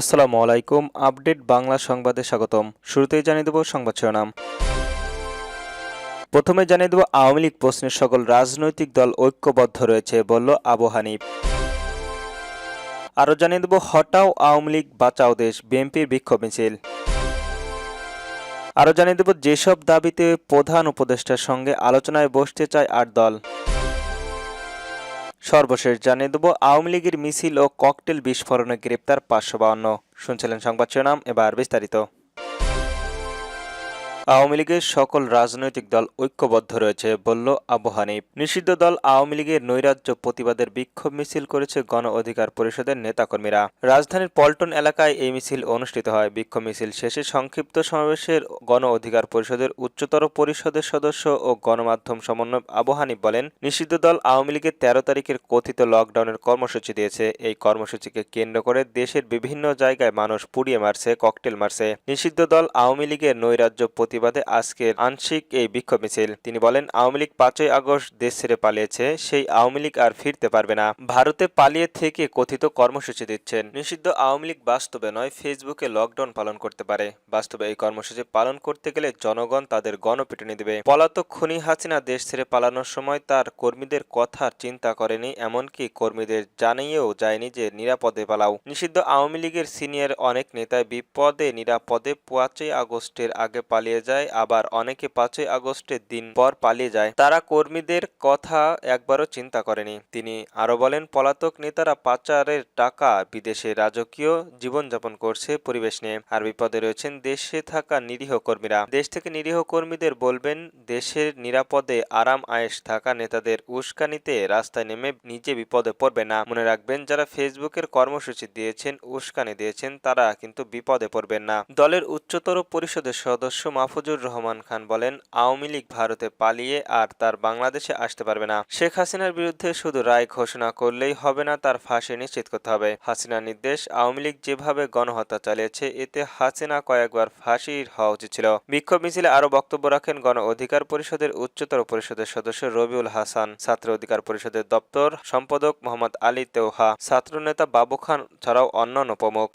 আসসালামু আলাইকুম, আপডেট বাংলা সংবাদে স্বাগতম। শুরুতেই জানিয়ে দেব সংবাদ শিরোনাম। প্রথমে জানিয়ে দেব, আওয়ামী লীগ প্রশ্নের সকল রাজনৈতিক দল ঐক্যবদ্ধ রয়েছে, বলল আবু হানিফ। আরও জানিয়ে দেব, হটাও আওয়ামী লীগ, বাঁচাও দেশ, বিএনপির বিক্ষোভ মিছিল। আরও জানিয়ে দেব, যেসব দাবিতে প্রধান উপদেষ্টার সঙ্গে আলোচনায় বসতে চায় আট দল। সর্বশেষ জানিয়ে দেব, আওয়ামী লীগের মিছিল ও ককটেল বিস্ফোরণে গ্রেপ্তার পাঁচশো বাউন্ন। শুনছিলেন সংবাদ শিরোনাম, এবার বিস্তারিত। আওয়ামী লীগের সকল রাজনৈতিক দল ঐক্যবদ্ধ রয়েছে, বলল আবু হানিফ। নিষিদ্ধ দল আওয়ামী লীগের নৈরাজ্য প্রতিবাদের বিক্ষোভ মিছিল করেছে গণ অধিকার পরিষদের নেতাকর্মীরা। রাজধানীর পল্টন এলাকায় এই মিছিল অনুষ্ঠিত হয়। বিক্ষোভ মিছিল শেষে সংক্ষিপ্ত সমাবেশের গণ অধিকার পরিষদের উচ্চতর পরিষদের সদস্য ও গণমাধ্যম সমন্বয় আবু হানিফ বলেন, নিষিদ্ধ দল আওয়ামী লীগের তেরো তারিখের কথিত লকডাউনের কর্মসূচি দিয়েছে। এই কর্মসূচিকে কেন্দ্র করে দেশের বিভিন্ন জায়গায় মানুষ পুড়িয়ে মারছে, ককটেল মারছে। নিষিদ্ধ দল আওয়ামী লীগের নৈরাজ্য প্রতিবাদে আজকের আংশিক এই বিক্ষোভ মিছিল। তিনি বলেন, আওয়ামী লীগ পাঁচই আগস্ট দেশ ছেড়ে পালিয়েছে, সেই আওয়ামী লীগ আর ফিরতে পারবে না। ভারতে পালিয়ে থেকে কথিত কর্মসূচি দিচ্ছেন। নিষিদ্ধ আওয়ামী লীগ বাস্তবে নয়, ফেসবুকে লকডাউন পালন করতে পারে। বাস্তবে এই কর্মসূচি পালন করতে গেলে জনগণ তাদের গণপিটুনি দেবে। পলাতক খুনি হাসিনা দেশ ছেড়ে পালানোর সময় তার কর্মীদের কথা চিন্তা করেনি, এমনকি কর্মীদের জানিয়েও যায়নি যে নিরাপদে পালাও। নিষিদ্ধ আওয়ামী লীগের সিনিয়র অনেক নেতাই বিপদে নিরাপদে পাঁচই আগস্টের আগে পালিয়ে যায়, আবার অনেকে পাঁচই আগস্টের দিন পর পালিয়ে যায়। তারা কর্মীদের কথা একবারও চিন্তা করেনি। তিনি আরও বলেন, পলাতক নেতারা পাচারের টাকা বিদেশে রাজকীয় জীবনযাপন করছে পরিবেশ নিয়ে। আর বিপদে রয়েছেন দেশে থাকা নিরীহ কর্মীরা। দেশ থেকে নিরীহ কর্মীদের বলবেন, দেশের নিরাপদে আরাম আয়েশ থাকা নেতাদের উস্কানিতে রাস্তায় নেমে নিজে বিপদে পড়বে না। মনে রাখবেন, যারা ফেসবুকের কর্মসূচি দিয়েছেন, উস্কানি দিয়েছেন, তারা কিন্তু বিপদে পড়বেন না। দলের উচ্চতর পরিষদের সদস্য মাহফুজুর রহমান খান বলেন, আওয়ামী লীগ ভারতে পালিয়ে আর তার বাংলাদেশে আসতে পারবে না। শেখ হাসিনার বিরুদ্ধে শুধু রায় ঘোষণা করলেই হবে না, তার ফাঁসি নিশ্চিত করতে হবে। হাসিনার নির্দেশ, আওয়ামী লীগ যেভাবে গণহত্যা চালিয়েছে, এতে হাসিনা কয়েকবার ফাঁসির হওয়া উচিত ছিল। বিক্ষোভ মিছিলে আরও বক্তব্য রাখেন গণ অধিকার পরিষদের উচ্চতর পরিষদের সদস্য রবিউল হাসান, ছাত্র অধিকার পরিষদের দপ্তর সম্পাদক মোহাম্মদ আলী তেওহা, ছাত্রনেতা বাবু খান ছাড়াও অন্যান্য প্রমুখ।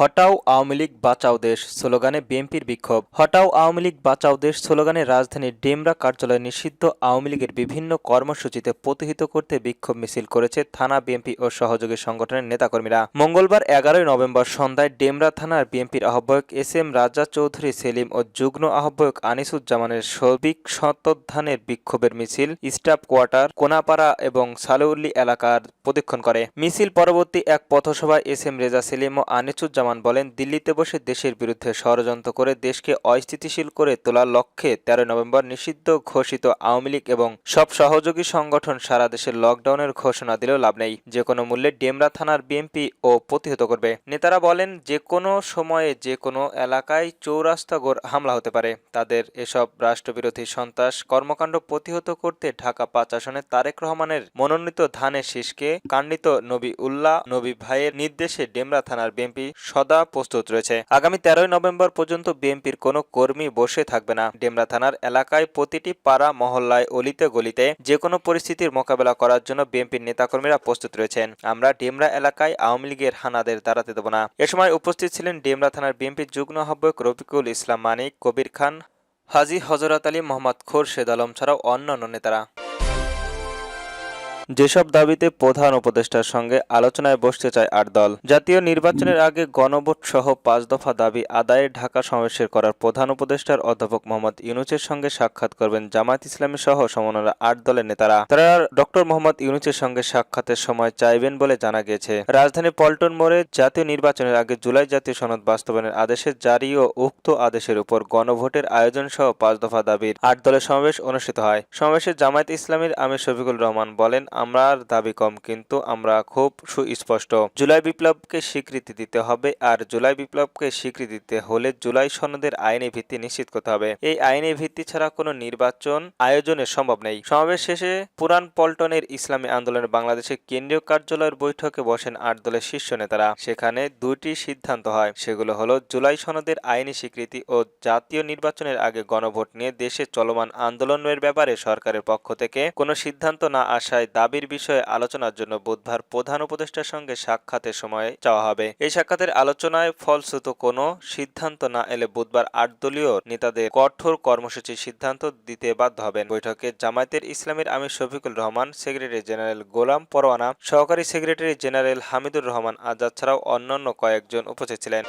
হটাও আওয়ামী লীগ বাঁচাও দেশ স্লোগানে বিএনপির বিক্ষোভ। হটাও আওয়ামী লীগ বাঁচাও দেশ স্লোগানে রাজধানীর ডেমরা কার্যালয়ে নিষিদ্ধ আওয়ামী লীগের বিভিন্ন কর্মসূচিতে প্রতিহিত করতে বিক্ষোভ মিছিল করেছে থানা বিএনপি ও সহযোগী সংগঠনের নেতাকর্মীরা। মঙ্গলবার এগারোই নভেম্বর সন্ধ্যায় ডেমরা থানার বিএনপির আহ্বায়ক এস এম রাজা চৌধুরী, সেলিম ও যুগ্ম আহ্বায়ক আনিসুজ্জামানের সবিক শতোদ্ধানের বিক্ষোভের মিছিল স্টাফ কোয়ার্টার, কোনাপাড়া এবং সালেউল্লি এলাকার প্রদক্ষিণ করে। মিছিল পরবর্তী এক পথসভায় এস এম রেজা, সেলিম ও আনিসুজ্জামান বলেন, দিল্লিতে বসে দেশের বিরুদ্ধে ষড়যন্ত্র করে দেশকে অস্থিতিশীল করে তোলার লক্ষ্যে তেরো নভেম্বর নিষিদ্ধ ঘোষিত আওয়ামী লীগ এবং সব সহযোগী সংগঠন সারা দেশের লকডাউনের ঘোষণা দিলেও লাভ নেই। যে কোনো মূল্যে ডেমরা থানার বিএনপি ও প্রতিহত করবে। নেতারা বলেন, যে কোনো সময়ে যে কোনো এলাকায় চৌরাস্তা গোর হামলা হতে পারে। তাদের এসব রাষ্ট্রবিরোধী সন্ত্রাস কর্মকাণ্ড প্রতিহত করতে ঢাকা পাঁচ আসনে তারেক রহমানের মনোনীত ধানের শীষকে কাণ্ডিত নবী উল্লাহ নবী ভাইয়ের নির্দেশে ডেমরা থানার বিএনপি সদা প্রস্তুত রয়েছে। আগামী তেরোই নভেম্বর পর্যন্ত বিএনপির কোনো কর্মী বসে থাকবে না। ডেমরা থানার এলাকায় প্রতিটি পাড়া, মহল্লায়, অলিতে গলিতে যে কোনো পরিস্থিতির মোকাবেলা করার জন্য বিএনপির নেতাকর্মীরা প্রস্তুত রয়েছেন। আমরা ডেমরা এলাকায় আওয়ামী লীগের হানাদের দাঁড়াতে দেব না। এ সময় উপস্থিত ছিলেন ডেমরা থানার বিএনপির যুগ্ম আহ্বায়ক রফিকুল ইসলাম মানিক, কবির খান, হাজি হজরত আলী মোহাম্মদ খোরশেদ আলম ছাড়াও অন্যান্য নেতারা। যেসব দাবিতে প্রধান উপদেষ্টার সঙ্গে আলোচনায় বসতে চায় আট দল। জাতীয় নির্বাচনের আগে গণভোট সহ পাঁচ দফা দাবি আদায়ে ঢাকা সমাবেশের করার প্রধান উপদেষ্টার অধ্যাপক মোহাম্মদ ইউনুসের সঙ্গে সাক্ষাৎ করবেন জামায়াত ইসলামী সহ সমন্বয়ের আট দলের নেতারা। তারা ডক্টর মোহাম্মদ ইউনুসের সঙ্গে সাক্ষাতের সময় চাইবেন বলে জানা গিয়েছে। রাজধানী পল্টন মোড়ে জাতীয় নির্বাচনের আগে জুলাই জাতীয় সনদ বাস্তবায়নের আদেশে জারি ও উক্ত আদেশের উপর গণভোটের আয়োজন সহ পাঁচ দফা দাবির আট দলের সমাবেশ অনুষ্ঠিত হয়। সমাবেশে জামায়াত ইসলামীর আমির শফিকুল রহমান বলেন আমরার দাবি কম, কিন্তু আমরা খুব সুস্পষ্ট। জুলাই বিপ্লবকে স্বীকৃতি দিতে হবে, আর জুলাই বিপ্লবকে স্বীকৃতি দিতে হলে জুলাই সনদের আইনি ভিত্তি নিশ্চিত করতে হবে। এই আইনি ভিত্তি ছাড়া কোনো নির্বাচন আয়োজনের সম্ভব নেই। সমাবেশ শেষে পুরান পল্টনের ইসলামী আন্দোলনের বাংলাদেশের কেন্দ্রীয় কার্যালয়ের বৈঠকে বসেন আট দলের শীর্ষ নেতারা। সেখানে দুইটি সিদ্ধান্ত হয়, সেগুলো হলো জুলাই সনদের আইনি স্বীকৃতি ও জাতীয় নির্বাচনের আগে গণভোট নিয়ে দেশে চলমান আন্দোলনের ব্যাপারে সরকারের পক্ষ থেকে কোনো সিদ্ধান্ত না আসায় দাবি দাবির বিষয়ে আলোচনার জন্য বুধবার প্রধান উপদেষ্টার সঙ্গে সাক্ষাতের সময় চাওয়া হবে। এই সাক্ষাতের আলোচনায় ফলশ্রুত কোনো সিদ্ধান্ত না এলে বুধবার আট দলীয় নেতাদের কঠোর কর্মসূচির সিদ্ধান্ত দিতে বাধ্য হবেন। বৈঠকে জামায়াতের ইসলামের আমির শফিকুল রহমান, সেক্রেটারি জেনারেল গোলাম পরোয়ানা, সহকারী সেক্রেটারি জেনারেল হামিদুর রহমান আজাদ ছাড়াও অন্যান্য কয়েকজন উপস্থিত ছিলেন।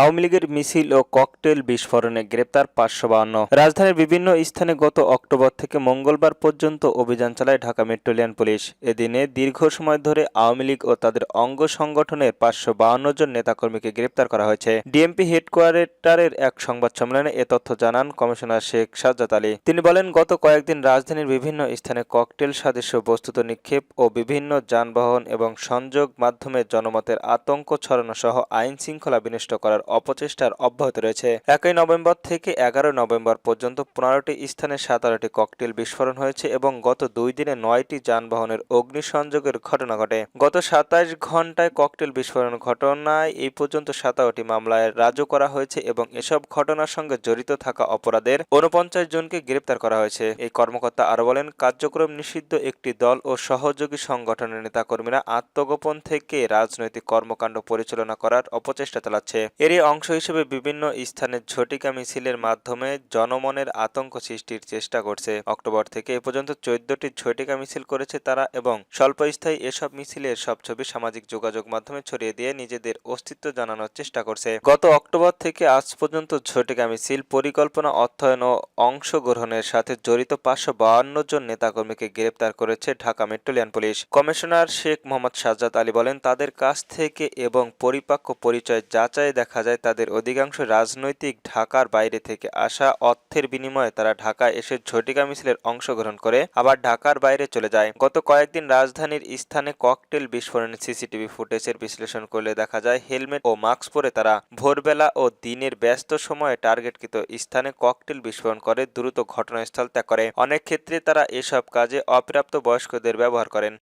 আওয়ামী লীগের মিছিল ও ককটেল বিস্ফোরণে গ্রেপ্তার পাঁচশো বাহান্ন। রাজধানীর বিভিন্ন স্থানে গত অক্টোবর থেকে মঙ্গলবার পর্যন্ত অভিযান চালায় ঢাকা মেট্রোলিয়ান পুলিশ। এদিনে দীর্ঘ সময় ধরে আওয়ামী লীগ ও তাদের অঙ্গ সংগঠনের পাঁচশো বাহান্ন জন নেতাকর্মীকে গ্রেপ্তার করা হয়েছে। ডিএমপি হেডকোয়ার্টারের এক সংবাদ সম্মেলনে এ তথ্য জানান কমিশনার শেখ সাজ্জাদ আলী। তিনি বলেন, গত কয়েকদিন রাজধানীর বিভিন্ন স্থানে ককটেল সাদৃশ্য বস্তুত নিক্ষেপ ও বিভিন্ন যানবাহন এবং সংযোগ মাধ্যমে জনমতের আতঙ্ক ছড়ানো সহ আইন শৃঙ্খলা বিনষ্ট করার অপচেষ্টার অব্যাহত রয়েছে। একই নভেম্বর থেকে এগারো নভেম্বর পর্যন্ত পনেরোটি স্থানে সাতারোটি ককটেল বিস্ফোরণ হয়েছে এবং গত দুই দিনে নয়টি যানবাহনের অগ্নিসংযোগের ঘটনা ঘটে। গত সাতাইশ ঘন্টায় ককটেল বিস্ফোরণ ঘটনায় এই পর্যন্ত সাতারোটি মামলায় রাজু করা হয়েছে এবং এসব ঘটনার সঙ্গে জড়িত থাকা অপরাধের ঊনপঞ্চাশ জনকে গ্রেপ্তার করা হয়েছে। এই কর্মকর্তা আরও বলেন, কার্যক্রম নিষিদ্ধ একটি দল ও সহযোগী সংগঠনের নেতাকর্মীরা আত্মগোপন থেকে রাজনৈতিক কর্মকাণ্ড পরিচালনা করার অপচেষ্টা চালাচ্ছে। এরই অংশ হিসেবে বিভিন্ন স্থানে ঝটিকা মিছিলের মাধ্যমে জনমনের আতঙ্ক সৃষ্টির চেষ্টা করছে। অক্টোবর থেকে এ পর্যন্ত চোদ্দটি ঝটিকা মিছিল করেছে তারা এবং স্বল্পস্থায়ী এসব মিছিলের সব ছবি সামাজিক যোগাযোগ মাধ্যমে ছড়িয়ে দিয়ে নিজেদের অস্তিত্ব জানানোর চেষ্টা করছে। গত অক্টোবর থেকে আজ পর্যন্ত ঝটিকা মিছিল পরিকল্পনা অর্থায়ন ও অংশগ্রহণের সাথে জড়িত পাঁচশো বাহান্ন জন নেতাকর্মীকে গ্রেপ্তার করেছে Dhaka metropolitan police. Commissioner Sheikh Mohammad Sajjad Ali বলেন, তাদের কাছ থেকে এবং পরিপাক্য পরিচয় যাচাই দেখা যায় তাদের অধিকাংশ রাজনৈতিক ঢাকার বাইরে থেকে আসা অর্থের বিনিময়ে তারা ঢাকায় এসে ঝটিকা মিছিলের অংশগ্রহণ করে আবার ঢাকার বাইরে চলে যায়। গত কয়েকদিন রাজধানীর স্থানে ককটেল বিস্ফোরণের সিসিটিভি ফুটেজের বিশ্লেষণ করলে দেখা যায় হেলমেট ও মাস্ক পরে তারা ভোরবেলা ও দিনের ব্যস্ত সময়ে টার্গেটকৃত স্থানে ককটেল বিস্ফোরণ করে, দ্রুত ঘটনাস্থল ত্যাগ করে। অনেক ক্ষেত্রে তারা এসব কাজে অপ্রাপ্ত বয়স্কদের ব্যবহার করেন।